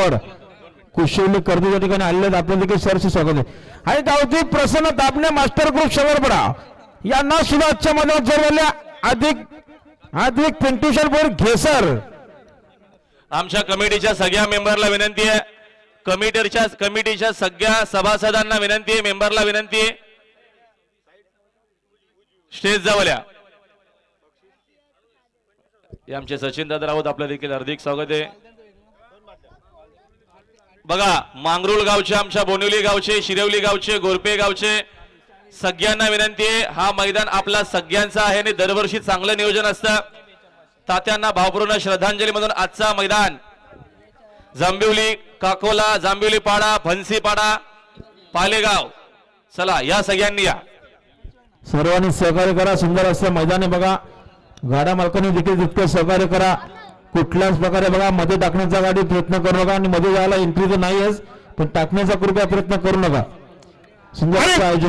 गायकवाड कुशवली कर्ज या ठिकाणी आलेले आहेत. देखील सरसे स्वागत आहे. आणि गावती प्रसन्न दाबणे मास्टर ग्रुप शवरपडा यांना सुद्धा आजच्या मैदानात जर झाल्या अधिक अधिक पिंटूशन बोर घेसर. आमच्या कमिटीच्या सगळ्या मेंबरला विनंती आहे. कमिटीच्या कमिटीच्या सगळ्या सभासदांना विनंती आहे. मेंबरला विनंती आहे. स्टेज जावल्या आमचे सचिन दादा राऊत आपलं देखील हार्दिक स्वागत आहे. बघा मांगरुळ गावचे आमच्या बोनिवली गावचे शिरवली गावचे गोरपे गावचे सगळ्यांना विनंती आहे हा मैदान आपला सगळ्यांचा आहे आणि दरवर्षी चांगलं नियोजन असतं. तात्यांना भावपूर्ण श्रद्धांजली म्हणून आजचा मैदान. जांबिवली काकोला जांबिवली पाडा फनसी पाडा पालेगाव. चला या सगळ्यांनी या. सर्वांनी सहकार्य करा सुंदर असं मैदान आहे बघा. गाड्या मालकांनी देखील तितकं सहकार्य करा. कुठल्याच प्रकारे बघा मध्ये टाकण्याचा गाडी प्रयत्न करू नका आणि मध्ये जायला एंट्री तर नाहीच पण टाकण्याचा कृपया प्रयत्न करू नका. सुंदर आयोजन